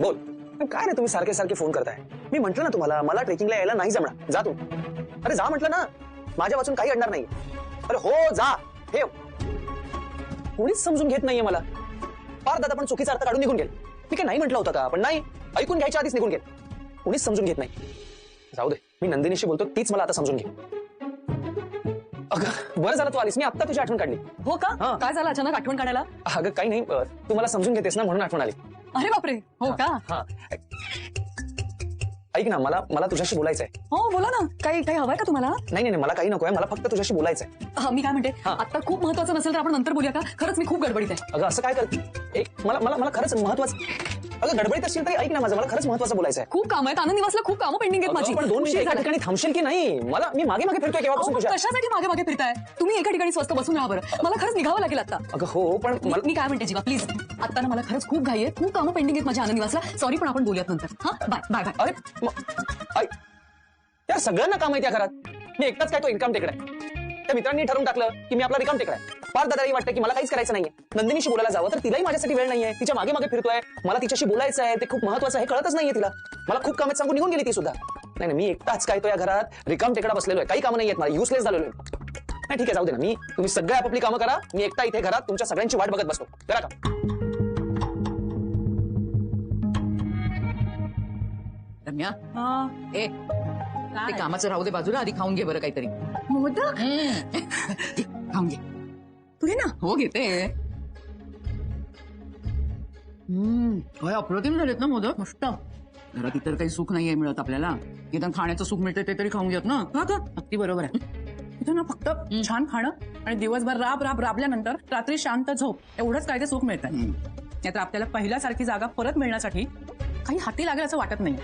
बोल. काय रे तुम्ही सारखे सारखे फोन करताय? मी म्हंटल ना तुम्हाला मला ट्रेकिंगला यायला नाही जमणार. जा तू. अरे जा म्हटलं ना. माझ्या वाचून काही अडणार नाही अरे हो जा. ठेव कोणीच समजून घेत नाहीये मला. फार दादा पण चुकीचा अर्थ काढून निघून गेल. मी काय नाही म्हटलं होतं का? पण नाही ऐकून घ्यायच्या आधीच निघून गेल. कोणीच समजून घेत नाही. जाऊ दे. मी नंदिनीशी बोलतो तीच मला आता समजून घे. अगं बरं झालं तू आलीस. मी आत्ता तुझी आठवण काढली. हो का. काय झालं अचानक आठवण काढायला? अगं काही नाही. अं, तू मला समजून घेतेस ना म्हणून आठवण आली. अरे बापरे. हो का? हा. ऐक ना मला मला तुझ्याशी बोलायचं आहे हो बोला ना. काही काही हवंय का तुम्हाला? नाही नाही नाही, मला काही नको आहे मला फक्त तुझ्याशी बोलायचं आहे हा, मी काय म्हणते? हा. आता खूप महत्वाचं नसेल तर आपण नंतर बोलूया का? खरंच मी खूप गडबडीत आहे. अगं असं काय कर एक मला मला मला खरंच महत्वाचं अगं गडबडीत असशील तरी ऐक ना माझं मला खरंच महत्वाचं बोलायचं आहे खूप काम आहेत. आनंद निवासला खूप कामं पेंडिंग आहेत माझी. पण दोन मिनिटं एका. ठिकाणी थांबशील की नाही? मला मी मागे मागे फिरतोय केव्हापासून अहो, तुझ्या? कशासाठी मागे मागे फिरताय? तुम्ही एका ठिकाणी स्वस्त बसून राहा बरं. मला खरंच निघावं लागेल आता. अगं हो पण मी मला मी काय म्हणते जीवा प्लीज आता ना मला खरंच खूप घाई आहे. खूप कामं पेंडिंग आहेत माझ्या आनंद निवासला. सॉरी पण आपण बोलूयात नंतर. हा? बाय बाय बाय अरे म- ऐक त्या सगळ्यांना काम आहे त्या घरात. मी एकटाच काय तो इन्कम टेकडा आहे? त्या मित्रांनी ठरवून टाकलं की मी आपला रिकाम टेकडा आहे फार दादाही वाटतं की मला काहीच करायचं नाहीये. नंदिनीशी बोलायला जावं तर तिलाही माझ्यासाठी वेळ नाहीये. तिच्यामागे मागे फिरतोय. मला तिच्याशी बोलायचं आहे. ते खूप महत्वाचं आहे. कळतच नाहीये तिला. मला खूप कामात सांगून निघून गेली ती सुद्धा. नाही नाही मी एकटाच काय तो या घरात रिकाम टेकडा बसलेलो आहे. काही कामं नाही आहेत मला. युसलेस झालेलो आहे. नाही ठीक आहे जाऊ दे ना. मी तुम्ही सगळे आपापली कामं करा. मी एकटा इथे घरात तुमच्या सगळ्यांची वाट बघत बसतो. करा का रम्या? ए. ते कामाचं राहू दे बाजूला आधी खाऊन घे बरं काहीतरी. मोदक? घे, खाऊन घे. तू घे ना. हो घेते. हम्म, काय अप्रतिम झालेत ना मोदक? मस्त. घरात इतर काही सुख नाहीये मिळत आपल्याला. निदान खाण्याचं सुख मिळतं ते तरी खाऊन घेत ना? हा का अगदी बरोबर आहे. इथं ना फक्त छान खाणं आणि दिवसभर राब राब राबल्यानंतर रात्री शांत झोप एवढंच काय ते सुख मिळतं हम्म. नाहीतर आपल्याला पहिल्यासारखी जागा परत मिळण्यासाठी काही हाती लागेल असं वाटत नाही.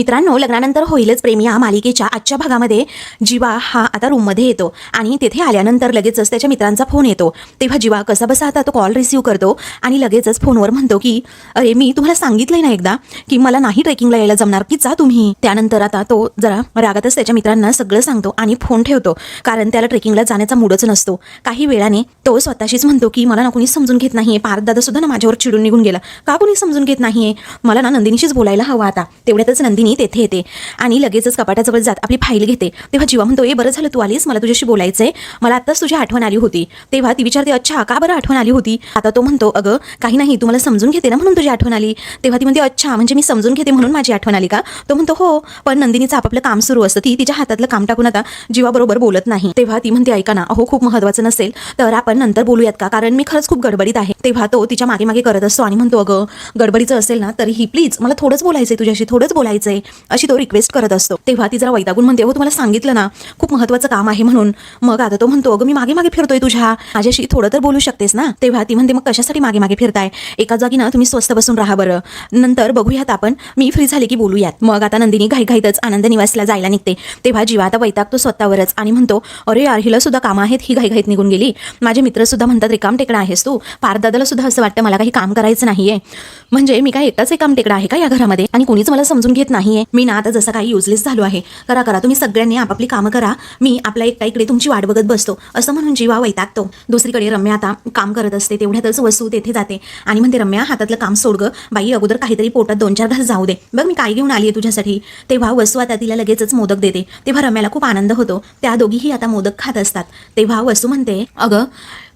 मित्रांनो लग्नानंतर होईलच प्रेम या मालिकेच्या आजच्या भागामध्ये. जीवा हा आता रूममध्ये येतो आणि तेथे आल्यानंतर लगेचच त्याच्या मित्रांचा फोन येतो. तेव्हा जीवा कसा बसा आता तो कॉल रिसीव्ह करतो आणि लगेचच फोनवर म्हणतो की अरे मी तुम्हाला सांगितलंय ना एकदा की मला नाही ट्रेकिंगला यायला जमणार. की जा तुम्ही. त्यानंतर आता तो जरा रागातच त्याच्या मित्रांना सगळं सांगतो आणि फोन ठेवतो. कारण त्याला ट्रेकिंगला जाण्याचा मूडच नसतो. काही वेळाने तो स्वतःशीच म्हणतो की मला ना कोणी समजून घेत नाहीये. पारदादा सुद्धा ना माझ्यावर चिडून निघून गेला. का कोणी समजून घेत नाहीये? मला ना नंदिनीशीच बोलायला हवं आता. तेवढ्यातच नंदिनी मी तेथे येते. आणि लगेचच कपाटाजवळ जात आपली फाईल घेते तेव्हा जीवा म्हणतो ए बरं झालं तू आलीस मला तुझ्याशी बोलायचंय. मला आत्ताच तुझी आठवण आली होती. तेव्हा ती विचारते अच्छा का बरं आठवण आली होती? आता तो म्हणतो अगं काही नाही तुम्हाला समजून घेते ना म्हणून तुझी आठवण आली. तेव्हा ती म्हणते अच्छा म्हणजे मी समजून घेते म्हणून माझी आठवण आली का? तो म्हणतो हो पण नंदिनीचं आपापलं काम सुरू असतं. ती तिच्या हातातलं काम टाकून आता जीवाबरोबर बोलत नाही. तेव्हा ती म्हणते ऐका ना अहो खूप महत्वाचं नसेल तर आपण नंतर बोलूयात का? कारण मी खरंच खूप गडबडीत आहे. तेव्हा तो तिच्यामागे मागे करत असतो आणि म्हणतो अगं गडबडीचं असेल ना तरीही प्लीज मला थोडंच बोलायचंय तुझ्याशी थोडंच बोलायचं बोलायचंय अशी तो रिक्वेस्ट करत असतो. तेव्हा ती जरा वैतागून म्हणते हो तुम्हाला सांगितलं ना खूप महत्वाचं काम आहे म्हणून. मग आता तो म्हणतो अगं मी मागे मागे फिरतोय तुझ्या. माझ्याशी थोडं तर बोलू शकतेस ना? तेव्हा ती म्हणते मग कशासाठी मागे मागे फिरताय? एका जागी ना तुम्ही स्वस्त बसून राहा बरं. नंतर बघूयात आपण मी फ्री झाले की बोलूयात. मग आता नंदिनी घाईघाईतच आनंद निवासला जायला निघते. तेव्हा जीवा आता वैतागतो स्वतःवरच आणि म्हणतो अरे यार हिला सुद्धा कामं आहेत ही घाईघाईत निघून गेली. माझे मित्र सुद्धा म्हणतात रिकाम टेकडा आहेस तू. पारदादाला सुद्धा असं वाटतं मला काही काम करायचं नाहीये. म्हणजे मी काय एकटाच रिकाम टेकडा आहे का या घरामध्ये? आणि कोणीच मला समजून घेत नाही नाहीये. मी ना आता जसं काही युजलेस झालो आहे. करा करा. तुम्ही सगळ्यांनी आपापली कामं करा. मी आपल्या एकटा इकडे तुमची वाट बघत बसतो. असं म्हणून जीवा वैतागतो. दुसरीकडे रम्या आता काम करत असते. तेवढ्यातच वसू तेथे जाते. आणि म्हणते रम्या हातातलं काम सोड ग बाई अगोदर काहीतरी पोटात दोन चार घास जाऊ दे. बघ मी काय घेऊन आली आहे तुझ्यासाठी. तेव्हा वसू आता तिला लगेचच मोदक देते. तेव्हा रम्याला खूप आनंद होतो. त्या दोघीही आता मोदक खात असतात. तेव्हा वसू म्हणते अगं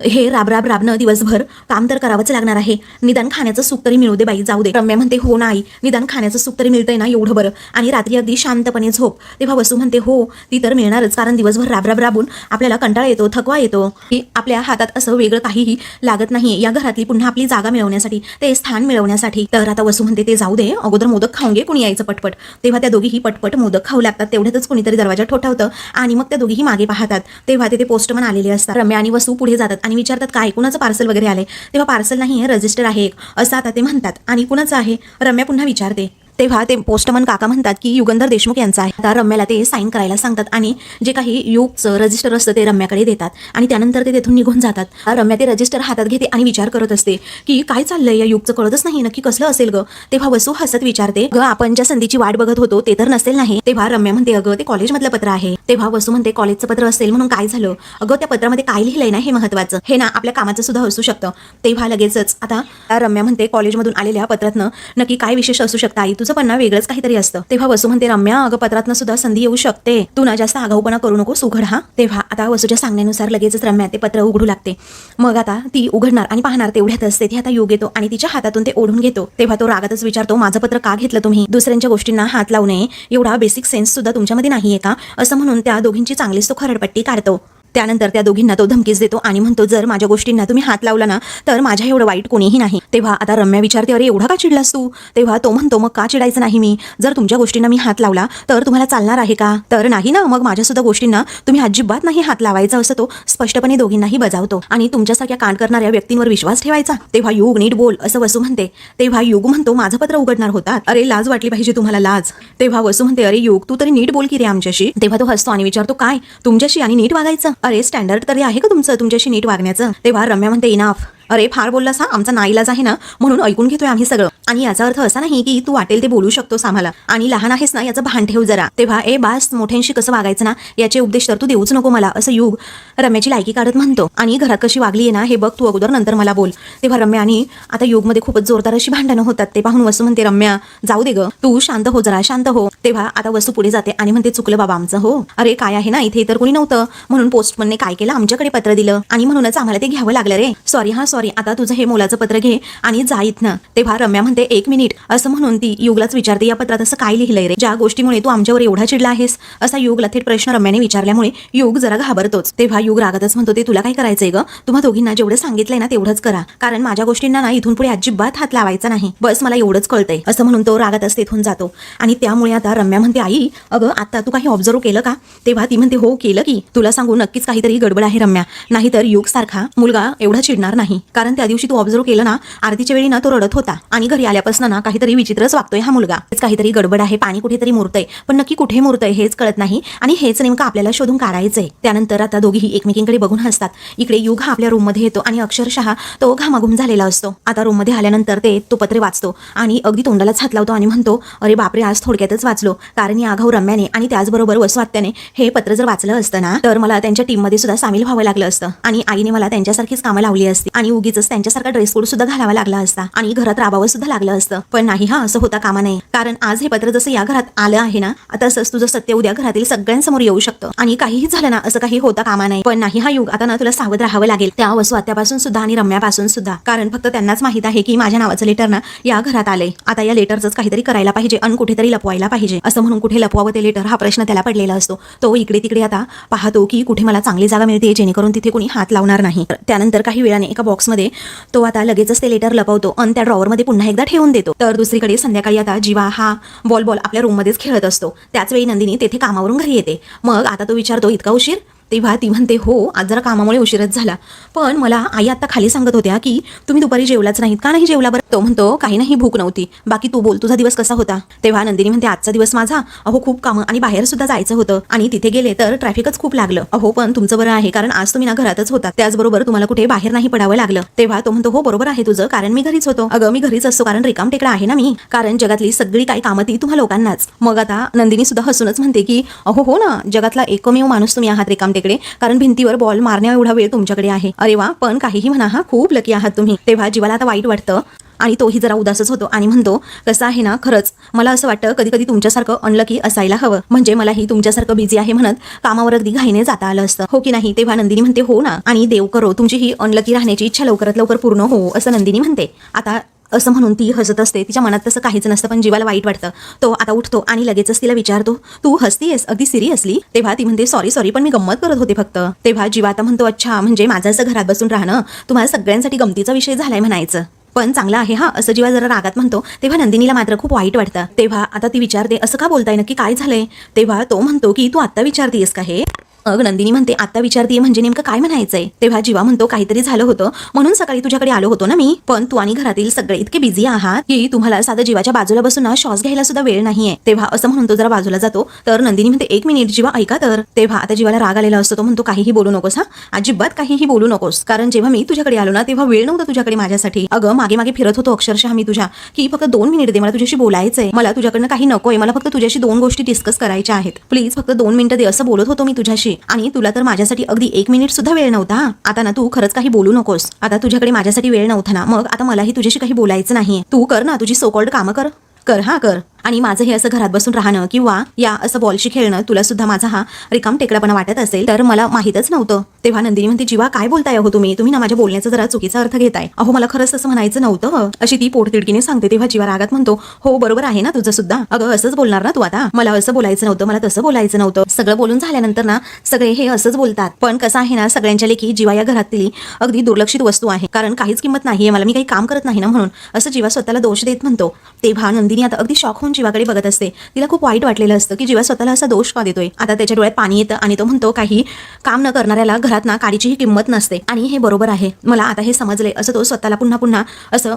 हे राब राब राबणं दिवसभर काम तर करावंच लागणार आहे. निदान खाण्याचं सुख तरी मिळू दे बाई जाऊ दे. रम्या म्हणते हो नाही. निदान खाण्याचं सुख तरी मिळतंय ना एवढं बरं. आणि रात्री अगदी शांतपणे झोप. तेव्हा वसू म्हणते हो ती तर मिळणारच. कारण दिवसभर राब राब राबून आपल्याला कंटाळा येतो थकवा येतो. की आपल्या हातात असं वेगळं काहीही लागत नाहीये या घरातली पुन्हा आपली जागा मिळवण्यासाठी ते स्थान मिळवण्यासाठी. तर आता वसू म्हणते ते जाऊ दे. अगोदर मोदक खाऊन घे कुणी यायचं पटपट. तेव्हा त्या दोघीही पटपट मोदक खाऊ लागतात. तेवढ्यातच कुणीतरी दरवाजा ठोठावतं आणि मग त्या दोघीही मागे पाहतात. तेव्हा तिथे पोस्टमन आलेले असतात. रम्या आणि वसू पुढे जातात आणि विचारतात काय कुणाचं पार्सल वगैरे आले तेव्हा पार्सल नाही आहे रजिस्टर आहे एक. असं आता ते म्हणतात आणि कुणाचं आहे? रम्या पुन्हा विचारते. तेव्हा ते पोस्टमन काका म्हणतात की युगंधर देशमुख यांचा आहे. आता रम्याला ते साईन करायला सांगतात आणि जे काही युगचं रजिस्टर असतं ते रम्याकडे देतात. आणि त्यानंतर ते तेथून निघून जातात. रम्या ते रजिस्टर हातात घेते आणि विचार करत असते की काय चाललंय? या युगचं कळतच नाही. नक्की कसलं असेल ग? तेव्हा वसू हसत विचारते ग आपण ज्या संधीची वाट बघत होतो ते तर नसेल नाही? तेव्हा रम्या म्हणते अगं ते कॉलेजमधलं पत्र आहे. तेव्हा वसू म्हणते कॉलेजचं पत्र असेल म्हणून काय झालं? अगं त्या पत्रामध्ये काय लिहिलंय ना हे महत्वाचं? हे ना आपल्या कामाचं सुद्धा असू शकतं. तेव्हा लगेचच आता रम्या म्हणते कॉलेजमधून आलेल्या पत्रातनं नक्की काय विशेष असू शकतं? आई तुझं पन्ना वेगळंच काहीतरी असतं. तेव्हा वसू म्हणते रम्या अगं पत्रातनं सुद्धा संधी येऊ शकते. तू ना जास्त आगाऊपणा करू नको उघड हा. तेव्हा आता वसूच्या सांगण्यानुसार लगेचच रम्या ते पत्र उघडू लागते. मग आता ती उघडणार आणि पाहणार तेवढ्यातच तेथे आता योग येतो आणि तिच्या हातातून ते ओढून घेतो. तेव्हा तो रागातच विचारतो माझं पत्र का घेतलं तुम्ही? दुसऱ्यांच्या गोष्टींना हात लावू नये. एवढा बेसिक सेन्स सुद्धा तुमच्यामध्ये नाहीये का? असं म्हणून त्या दोघींची चांगलीच तो खरडपट्टी काढतो. त्यानंतर त्या दोघींना तो धमकीच देतो आणि म्हणतो जर माझ्या गोष्टींना तुम्ही हात लावला ना तर माझ्या एवढं वाईट कोणीही नाही. तेव्हा आता रम्या विचारते अरे एवढा का चिडलास तू? तेव्हा तो म्हणतो मग का चिडायचं नाही मी? जर तुमच्या गोष्टींना मी हात लावला तर तुम्हाला चालणार आहे का? तर नाही ना मग माझ्या सुद्धा गोष्टींना तुम्ही अजिबात नाही हात लावायचा असं तो स्पष्टपणे दोघींनाही बजावतो. आणि तुमच्यासारख्या कांड करणाऱ्या व्यक्तींवर विश्वास ठेवायचा. तेव्हा युग नीट बोल असं वसू म्हणते. तेव्हा युग म्हणतो माझं पत्र उघडणार होता अरे लाज वाटली पाहिजे तुम्हाला लाज. तेव्हा वसू म्हणते अरे युग तू तरी नीट बोल की रे आमच्याशी. तेव्हा तो हसतो आणि विचारतो काय? तुमच्याशी आणि नीट वागायचं? अरे स्टँडर्ड तरी आहे का तुमचं? तुमच्याशी नीट वागण्याचं? तेव्हा रम्या म्हणते इनाफ अरे फार बोललास हा? आमचा नाईलाज आहे ना? म्हणून ऐकून घेतोय आम्ही सगळं. आणि याचा अर्थ असा नाही की तू वाटेल ते बोलू शकतोस आम्हाला. आणि लहान आहेस ना याचं भान ठेव जरा. तेव्हा ए बास मोठ्यांशी कसं वागायचं ना? याचे उपदेश तर तू देऊच नको मला असं युग रम्याची लायकी काढत म्हणतो. आणि घरात कशी वागली आहे ना हे बघ तू अगोदर नंतर मला बोल. तेव्हा रम्या आणि आता युगमध्ये खूपच जोरदार अशी भांडणं होतात. ते पाहून वसू म्हणते रम्या जाऊ दे ग. तू शांत हो जरा शांत हो. तेव्हा आता वसू पुढे जाते आणि म्हणते चुकलं बाबा आमचं हो. अरे काय आहे ना? इथे तर कोणी नव्हतं. म्हणून पोस्टमनने काय केलं? आमच्याकडे पत्र दिलं. आणि म्हणूनच आम्हाला ते घ्यावं लागलं रे. सॉरी हा सॉरी आता तुझं हे मोलाचं पत्र घे आणि जा इथनं. तेव्हा रम्या म्हणते एक मिनिट. असं म्हणून ती युगलाच विचारते या पत्रात असं काय लिहिलंय रे? ज्या गोष्टीमुळे तू आमच्यावर एवढा चिडला आहेस? असा युगला थेट प्रश्न रम्याने विचारल्यामुळे युग जरा घाबरतोच. तेव्हा युग रागातच म्हणतो ते तुला काय करायचंय ग? तुम्हा दोघींना जेवढं सांगितलंय ना तेवढंच करा. कारण माझ्या गोष्टींना ना इथून पुढे अजिबात हात लावायचा नाही. बस मला एवढंच कळतंय. असं म्हणून तो रागातच तेथून जातो. आणि त्यामुळे आता रम्या म्हणते आई अगं आता तू काही ऑब्झर्व केलं का? तेव्हा ती म्हणते हो केलं की. तुला सांगू नक्कीच काहीतरी गडबड आहे रम्या. नाहीतर युग सारखा मुलगा एवढा चिडणार नाही. कारण त्या दिवशी तू ऑब्झर्व केलं ना आरतीच्या वेळी ना तो रडत होता. आणि घरी आल्यापासून ना काहीतरी विचित्रच वागतोय हा मुलगा. हेच काहीतरी गडबड आहे पाणी कुठेतरी मुरतंय. पण नक्की कुठे मुरतंय हेच कळत नाही. आणि हेच नेमकं आपल्याला शोधून काढायचंय. त्यानंतर आता दोघीही एकमेकींकडे बघून हसतात. इकडे युग हा आपल्या रूममध्ये येतो आणि अक्षरशः तो घामाघूम झालेला असतो. आता रूममध्ये आल्यानंतर ते तो पत्रे वाचतो आणि अगदी तोंडालाच हात लावतो आणि म्हणतो अरे बापरे आज थोडक्यातच वाचलो. कारण या आघाऊ रम्याने आणि त्याचबरोबर वसवात्याने हे पत्र जर वाचलं असतं ना तर मला त्यांच्या टीममध्ये सुद्धा सामील व्हावं लागलं असतं. आणि आईने मला त्यांच्यासारखीच कामं लावली असती. आणि उगीच त्यांच्यासारखा ड्रेस कोड सुद्धा घालावा लागला असता. आणि घरात राबावं सुद्धा लागलं असतं. पण नाही हा असं होता कामा नाही कारण आज हे पत्र जसं या घरात आलं आहे ना तसंच तुझं सत्य उद्या घरातील सगळ्यांसमोर येऊ शकतं. आणि काहीही झालं ना असं काही होता कामा नाही पण नाही हा युग आता ना तुला सावध राहावं लागेल. त्या वसू आत्यापासून सुद्धा आणि रम्यापासून सुद्धा. कारण फक्त त्यांनाच माहीत आहे की माझ्या नावाचं लेटर ना या घरात आलंय. आता या लेटरच काहीतरी करायला पाहिजे आणि कुठेतरी लपवायला पाहिजे. असं म्हणून कुठे लपवावं ते लेटर हा प्रश्न त्याला पडलेला असतो. तो इकडे तिकडे आता पाहतो की कुठे मला चांगली जागा मिळते जेणेकरून तिथे कोणी हात लावणार नाही. त्यानंतर काही वेळाने एका बॉक्समध्ये तो आता लगेचच ते लेटर लपवतो आणि त्या ड्रॉवरमध्ये पुन्हा एकदा ठेवून देतो. तर दुसरीकडे संध्याकाळी आता जीवा हा बॉल बॉल आपल्या रूममध्येच खेळत असतो. त्याच वेळी नंदिनी तेथे कामावरून घरी येते. मग आता तो विचारतो इतका उशीर? तेव्हा ती म्हणते हो आज जरा कामामुळे उशीरच झाला. पण मला आई आता खाली सांगत होत्या की तुम्ही दुपारी जेवलाच नाहीत का नाही जेवला बरं? तो म्हणतो काही नाही भूक नव्हती. बाकी तू बोल तुझा दिवस कसा होता? तेव्हा नंदिनी म्हणते आजचा दिवस माझा? अहो खूप कामं आणि बाहेर सुद्धा जायचं होतं आणि तिथे गेले तर ट्रॅफिकच खूप लागलं. अहो पण तुमचं बरं आहे कारण आज तुम्ही ना घरातच होता. त्याचबरोबर तुम्हाला कुठे बाहेर नाही पडावं लागलं. तेव्हा तो म्हणतो हो बरोबर आहे तुझं कारण मी घरीच होतो. अगं मी घरीच असतो कारण रिकाम टेकडा आहे ना मी. कारण जगातली सगळी काही कामं ती तुम्हा लोकांनाच. मग आता नंदिनी सुद्धा हसूनच म्हणते की अहो हो ना जगातला एकमेव माणूस तुम्ही आहात रिकाम टेकडे. कारण भिंतीवर बॉल मारण्या एवढा वेळ तुमच्याकडे आहे. अरे वा पण काहीही म्हणा हा खूप लकी आहात तुम्ही. तेव्हा जीवाला आता वाईट वाटतं. आणि तोही जरा उदासच होतो आणि म्हणतो कसं आहे ना खरंच. मला असं वाटतं कधी कधी तुमच्यासारखं अनलकी असायला हवं. म्हणजे मलाही तुमच्यासारखं बिझी आहे म्हणत कामावर अगदी घाईने जाता आलं असतं. हो की नाही? तेव्हा नंदिनी म्हणते हो ना. आणि देव करो तुमची ही अनलकी राहण्याची इच्छा लवकरात लवकर पूर्ण हो असं नंदिनी म्हणते. आता असं म्हणून ती हसत असते. तिच्या मनात तसं काहीच नसतं पण जीवाला वाईट वाटतं. तो आता उठतो आणि लगेचच तिला विचारतो तू हसतीयस? अगदी सिरियसली तेव्हा ती म्हणते सॉरी सॉरी पण मी गंमत करत होते फक्त. तेव्हा जीवा आता म्हणतो अच्छा म्हणजे माझं असं घरात बसून राहणं तुम्हाला सगळ्यांसाठी गमतीचा विषय झालाय म्हणायचं. पण चांगलं आहे हा असं जेव्हा जरा रागात म्हणतो तेव्हा नंदिनीला मात्र खूप वाईट वाटतं. तेव्हा आता ती विचारते असं का बोलताय? नक्की काय झालंय? तेव्हा तो म्हणतो की तू आत्ता विचारतीयस का हे? अग नंदिनी म्हणते आता विचारतीये म्हणजे नेमकं काय म्हणायचंय? तेव्हा जीवा म्हणतो काहीतरी झालं होतं. म्हणून सकाळी तुझ्याकडे आलो होतो ना मी. पण तू आणि घरातील सगळे इतके बिझी आहात की तुम्हाला साधं जीवाच्या बाजूला बसून ना श्वास घ्यायला सुद्धा वेळ नाहीये. तेव्हा असं म्हणून तो जरा बाजूला जातो. तर नंदिनी म्हणते एक मिनिट जीवा ऐका तर. तेव्हा आता जीवाला राग आलेला असतो तो म्हणतो काहीही बोलू नकोस हा. अजिबात काहीही बोलू नकोस. कारण जेव्हा मी तुझ्याकडे आलो ना तेव्हा वेळ नव्हता तुझ्याकडे माझ्यासाठी. अगं मागे मागे फिरत होतो अक्षरशः मी तुझ्या. की फक्त दोन मिनिट दे मला तुझ्याशी बोलायचंय. मला तुझ्याकडनं काही नकोय. मला फक्त तुझ्याशी दोन गोष्टी डिस्कस करायच्या आहेत. प्लीज फक्त दोन मिनिटं दे असं बोलत होतो मी तुझ्याशी. आणि तुला तर माझ्यासाठी अगदी एक मिनिट सुद्धा वेळ नव्हता आता ना तू खरंच काही बोलू नकोस. आता तुझ्याकडे माझ्यासाठी वेळ नव्हता ना. मग आता मलाही तुझ्याशी काही बोलायचं नाही तू कर ना तुझी सोकॉल्ड कामं कर. कर हा कर. आणि माझं हे असं घरात बसून राहणं किंवा या असं बॉलशी खेळणं तुला सुद्धा माझा हा रिकाम टेकडापणा वाटत असेल तर मला माहीतच नव्हतं. तेव्हा नंदिनी म्हणते जीवा काय बोलताय अहो तुम्ही? तुम्ही ना माझ्या बोलण्याचा जरा चुकीचा अर्थ घेताय. अहो मला खरंच असं म्हणायचं नव्हतं अशी ती पोटतिडकीने सांगते तेव्हा जीवा रागात म्हणतो हो बरोबर आहे ना तुझं सुद्धा अगं असंच बोलणार ना तू आता? मला असं बोलायचं नव्हतं मला तसं बोलायचं नव्हतं. सगळं बोलून झाल्यानंतर ना सगळे हे असंच बोलतात. पण कसं आहे ना सगळ्यांच्या लेखी जीवा या घरातली अगदी दुर्लक्षित वस्तू आहे. कारण काहीच किंमत नाहीये मला मी काही काम करत नाही ना म्हणून. असं जीवा स्वतःला दोष देत म्हणतो. तेव्हा नंदिनी आता अगदी शॉक होऊन जीवाकडे बघत असते. तिला खूप वाईट वाटलेलं असतं की जीवा स्वतःला असा दोष का देतोय? आता त्याच्या डोळ्यात पाणी येतं आणि तो म्हणतो काही काम न करणाऱ्याला घरात ना काडीचीही किंमत नसते. आणि हे बरोबर आहे. मला आता हे समजले असं तो स्वतःला पुन्हा पुन्हा असं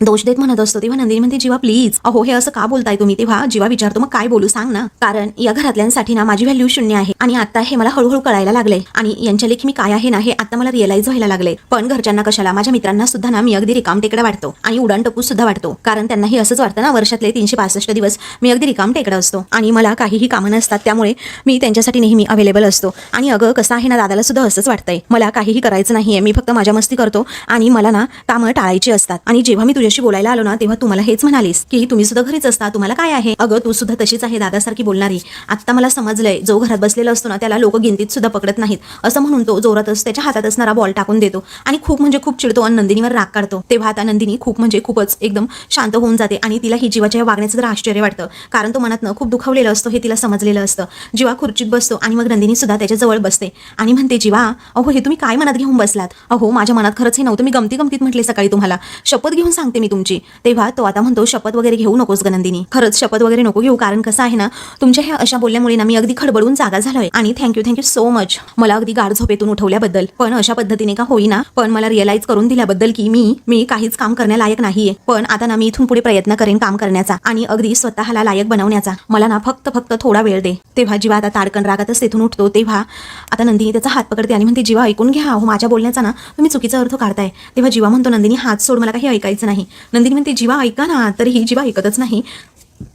दोष देत म्हणत असतो तेव्हा नंदिनी म्हणते जीवा प्लीज अहो हे असं का बोलताय तुम्ही? तेव्हा जीवा विचारतो मग काय बोलू? सांग ना. कारण या घरातल्यांसाठी ना माझी व्हॅल्यू शून्य आहे आणि आता हे मला हळूहळू कळायला लागले. आणि यांच्या लेखी मी काय आहे ना हे आता मला रिअलाइज व्हायला लागले. पण घरच्यांना कशाला? माझ्या मित्रांना सुद्धा ना मी अगदी रिकाम टेकडा वाटतो. आणि उडान टकू सुद्धा वाटतो. कारण त्यांना हे असंच वाटतं ना वर्षातले तीनशे पासष्ट दिवस मी अगदी रिकाम टेकडा असतो. आणि मला काहीही कामं नसतात त्यामुळे मी त्यांच्यासाठी नेहमी अवेलेबल असतो. आणि अगं कसं आहे ना दादाला सुद्धा असंच वाटतंय. मला काहीही करायचं नाहीये. मी फक्त माझ्या मस्ती करतो आणि मला ना कामं टाळायची असतात. आणि जेव्हा मी तुझ्याशी बोलायला आलो ना तेव्हा तुम्हाला हेच म्हणालीस की तुम्ही सुद्धा घरीच असता तुम्हाला काय आहे? अगं तू सुद्धा तशीच आहे दादासारखी बोलणारी. आता मला समजलंय जो घरात बसलेला असतो ना त्याला लोक गिनतीत सुद्धा पकडत नाहीत. असं म्हणून तो जोरातच त्याच्या हातात असणारा बॉल टाकून देतो आणि खूप म्हणजे खूप चिडतो आणि नंदिनीवर राग काढतो. तेव्हा आता नंदिनी खूप म्हणजे खूपच एकदम शांत होऊन जाते आणि तिला ही जीवाच्या वागण्याचं जरा आश्चर्य वाटतं. कारण तो मनातनं खूप दुखावलेलं असतो हे तिला समजलेलं असतं. जीवा खुर्चीत बसतो आणि मग नंदिनी सुद्धा त्याच्याजवळ बसते आणि म्हणते जीवा अहो हे तुम्ही काय मनात घेऊन बसलात? अहो माझ्या मनात खरंच हे नव्हतं. मी गमती गमतीत म्हटले सकाळी तुम्हाला. शपथ घेऊन सांगते मी तुमची. तेव्हा तो आता म्हणतो शपथ वगैरे घेऊ नकोस गनंदिनी खरंच शपथ वगैरे नको घेऊ कारण कसं आहे ना तुमच्या ह्या अशा बोलल्यामुळे ना मी अगदी खडबडून जागा झालोय आणि थँक्यू थँक्यू सो मच मला अगदी गाढ झोपेतून उठवल्याबद्दल. पण अशा पद्धतीने का होईना पण मला रिअलाइज करून दिल्याबद्दल की मी मी काहीच काम करण्यालायक नाहीये. पण आता ना मी इथून पुढे प्रयत्न करेन काम करण्याचा आणि अगदी स्वतःला लायक बनवण्याचा. मला ना फक्त फक्त थोडा वेळ दे. तेव्हा जीवा आता ताडकन रागातच तिथून उठतो. तेव्हा आता नंदिनी त्याचा हात पकडते आणि म्हणते जीवा ऐकून घ्या. हो माझ्या बोलण्याचा ना तुम्ही चुकीचा अर्थ काढताय. तेव्हा जीवा म्हणतो नंदिनी हात सोड. मला काही ऐकायचं नाही. नंदिनी म्हणते जीवा ऐका ना तरीही जीवा ऐकतच नाही.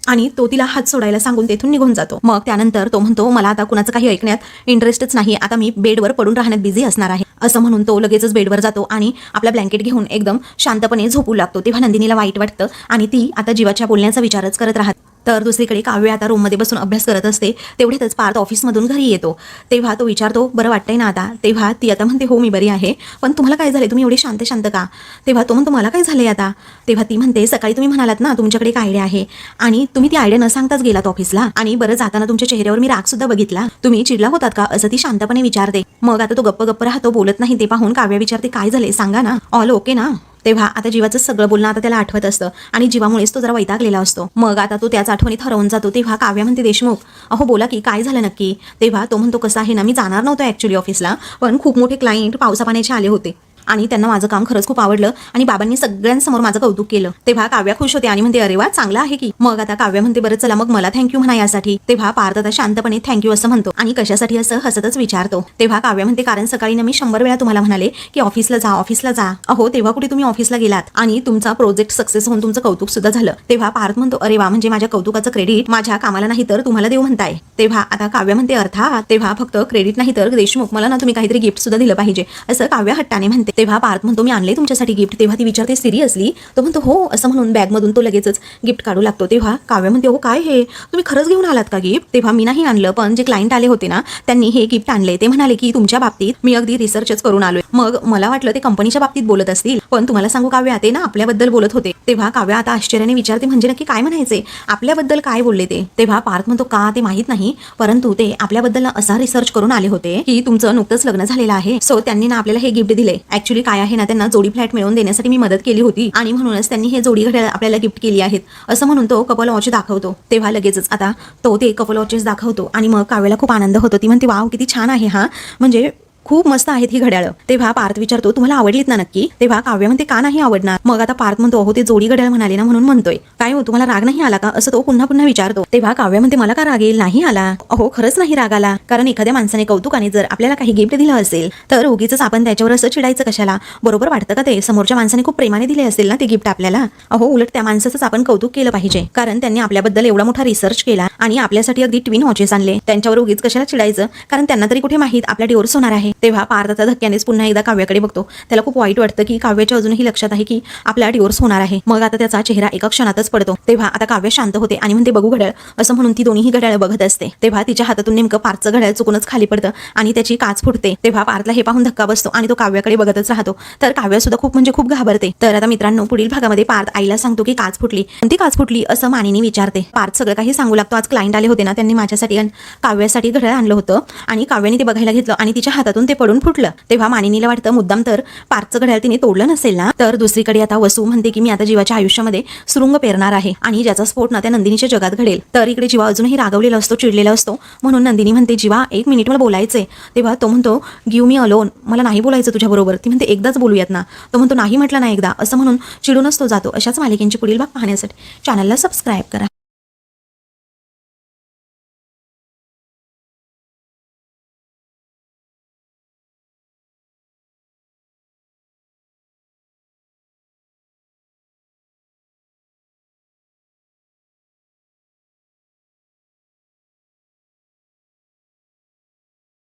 आणि तो तिला हात सोडायला सांगून तेथून निघून जातो. मग त्यानंतर तो म्हणतो मला आता कुणाचं काही ऐकण्यात इंटरेस्टच नाही. आता मी बेडवर पडून राहण्यात बिझी असणार आहे. असं म्हणून तो लगेचच बेडवर जातो आणि आपला ब्लँकेट घेऊन एकदम शांतपणे झोपू लागतो. तेव्हा नंदिनीला वाईट वाटतं आणि ती आता जीवाच्या बोलण्याचा विचारच करत राहत तर दुसरीकडे काव्य आता रूममध्ये बसून अभ्यास करत असते तेवढ्यातच पार्थ ऑफिसमधून घरी येतो. तेव्हा तो विचारतो बरं वाटतंय ना आता? तेव्हा ती आता म्हणते हो मी बरी आहे. पण तुम्हाला काय झाले तुम्ही एवढे शांत शांत का? तेव्हा तो म्हणतो मला काय झालंय आता? तेव्हा ती म्हणते सकाळी तुम्ही म्हणालात ना तुमच्याकडे एक आयडिया आहे? आणि तुम्ही ती आयडिया न सांगताच गेलात ऑफिसला आणि बरं जाताना तुमच्या चेहऱ्यावर मी राग सुद्धा बघितला. तुम्ही चिडला होतात का? असं ती शांतपणे विचारते. मग आता तो गप्प गप्प राहतो बोलत नाही. ते पाहून काव्या विचारते काय झाले सांगा ना. ऑल ओके ना? तेव्हा आता जीवाचं सगळं बोलणं आता त्याला आठवत असतं. आणि जीवामुळेच तो जरा वैतागलेला असतो. मग आता तो त्याच आठवणीत हरवून जातो. तेव्हा काव्या म्हणते देशमुख अहो बोला की काय झालं नक्की? तेव्हा तो म्हणतो कसं आहे ना मी जाणार नव्हतो ॲक्च्युली ऑफिसला पण खूप मोठे क्लायंट पावसा पाण्याचे आले होते. आणि त्यांना माझं काम खरंच खूप आवडलं आणि बाबांनी सगळ्यांसमोर माझं कौतुक केलं. तेव्हा काव्या खुश होते आणि म्हणते अरे वा चांगलं आहे की. मग आता काव्या म्हणते बरं चला मग मला थँक्यू म्हणा यासाठी. तेव्हा पार्थ आता शांतपणे थँक्यू असं म्हणतो आणि कशासाठी असं हसतच विचारतो. तेव्हा काव्या म्हणते कारण सकाळी ना मी शंभर वेळा तुम्हाला म्हणाले की ऑफिसला जा ऑफिसला जा. अहो तेव्हा कुठे तुम्ही ऑफिसला गेलात? आणि तुमचा प्रोजेक्ट सक्सेस होऊन तुमचं कौतुक सुद्धा झालं. तेव्हा पार्थ म्हणतो अरे वा म्हणजे माझ्या कौतुकाचं क्रेडिट माझ्या कामाला नाही तर तुम्हाला देऊ म्हणताय. तेव्हा आता काव्य म्हणते अर्थात तेव्हा फक्त क्रेडिट नाही तर देशमुख मला ना तुम्ही काहीतरी गिफ्ट सुद्धा दिलं पाहिजे. असं काव्य हट्टाने म्हणते. तेव्हा पार्थ म्हणतो मी आणले तुमच्यासाठी गिफ्ट तेव्हा ती विचारते सिरियसली तो म्हणतो हो असं म्हणून बॅगमधून तो लगेचच गिफ्ट काढू लागतो. तेव्हा काव्य म्हणते हो काय हे? तुम्ही खरंच घेऊन आलात का गिफ्ट तेव्हा मी नाही आणलं पण जे क्लायंट आले होते ना त्यांनी हे गिफ्ट आणले ते म्हणाले की तुमच्या बाबतीत मी अगदी रिसर्चच करून आलोय. मग मला वाटलं ते कंपनीच्या बाबतीत बोलत असतील. पण तुम्हाला सांगू काव्या ते ना आपल्याबद्दल बोलत होते. तेव्हा काव्या आता आश्चर्याने विचारते म्हणजे नक्की काय म्हणायचे आपल्याबद्दल काय बोलले ते? तेव्हा पार्थ म्हणतो का ते माहीत नाही परंतु ते आपल्याबद्दल असा रिसर्च करून आले होते की तुमचं नुकतंच लग्न झालेलं आहे. सो त्यांनी ना आपल्याला हे गिफ्ट दिले ऍक्च्युली काय आहे ना त्यांना जोडी फ्लॅट मिळवून देण्यासाठी मी मदत केली होती. आणि म्हणूनच त्यांनी हे जोडी घड्याळ आपल्याला गिफ्ट केली आहेत. असं म्हणून तो कपल वॉच दाखवतो. तेव्हा लगेचच आता तो ते कपल वॉचेस दाखवतो. आणि मग काव्याला खूप आनंद होतो. ती म्हणते वाव किती छान आहे हा. म्हणजे खूप मस्त आहेत ही घड्याळं. तेव्हा पार्थ विचारतो तुम्हाला आवडलीत ना नक्की? तेव्हा काव्य म्हणते का नाही आवडणार? मग आता पार्थ म्हणतो अहो ते जोडी घड्याळ म्हणाले ना म्हणून म्हणतोय. काय हो तुम्हाला राग नाही आला का? असं तो पुन्हा पुन्हा विचारतो. तेव्हा काव्य म्हणते मला का राग येईल? नाही आला. अहो खरंच नाही राग आला. कारण एखाद्या माणसाने कौतुकाने जर आपल्याला काही गिफ्ट दिलं असेल तर उगीच आपण त्याच्यावर असं चिडायचं कशाला? बरोबर वाटतं का ते? समोरच्या माणसाने खूप प्रेमाने दिले असेल ना ते गिफ्ट आपल्याला? अहो उलट त्या माणसाचंच आपण कौतुक केलं पाहिजे. कारण त्यांनी आपल्याबद्दल एवढा मोठा रिसर्च केला आणि आपल्यासाठी अगदी ट्विन वॉचेस आणले. त्यांच्यावर उगीच कशाला चिडायचं? कारण त्यांना तरी कुठे माहीत? आपल्या डिवोर्स होणार आहे. तेव्हा पार्थाचा धक्क्यानेच पुन्हा एकदा काव्याकडे बघतो. त्याला खूप वाईट वाटतं की काव्याच्या अजूनही लक्षात आहे की आपला डिवोर्स होणार आहे. मग आता त्याचा चेहरा एका क्षणातच पडतो. तेव्हा आता काव्य शांत होते आणि म्हणते बघू घड्याळ. असं म्हणून ती दोन्ही घड्याळ बघत असते. तेव्हा तिच्या हातातून नेमकं पार्थचं घड्याळ चुकूनच खाली पडतं आणि त्याची काच फुटते. तेव्हा पार्थला हे पाहून धक्का बसतो आणि तो काव्याकडे बघतच राहतो. तर काव्य सुद्धा खूप म्हणजे खूप घाबरते. तर आता मित्रांनो पुढील भागामध्ये पार्थ आईला सांगतो की काच फुटली. कोणती काच फुटली असं मानिनी विचारते. पार्थ सगळं काही सांगू लागतो. आज क्लायंट आले होते ना त्यांनी माझ्यासाठी काव्यासाठी घड्याळ आणलं होतं आणि काव्याने ते बघायला घेतलं आणि तिच्या हातातून ते पडून फुटलं. तेव्हा मानिनीला वाटतं मुद्दाम तर पार्कचं घड्याळ तिने तोडलं नसेल ना? तर दुसरीकडे आता वसू म्हणते की मी आता जीवाच्या आयुष्यामध्ये सुरुंग पेरणार आहे आणि ज्याचा स्फोट ना त्या नंदिनीच्या जगात घडेल. तर इकडे जीवा अजूनही रागवलेला असतो चिडलेला असतो. म्हणून नंदिनी म्हणते जीवा एक मिनिट मला बोलायचंय. तेव्हा तो म्हणतो गिव मी अलोन मला नाही बोलायचं तुझ्याबरोबर. ती म्हणते एकदाच बोलूयात ना. तो म्हणतो नाही म्हटलं ना एकदा. असं म्हणून चिडूनच तो जातो अशाच मालिकेंची पुढील भाग पाहण्यासाठी. चॅनलला सबस्क्राईब करा.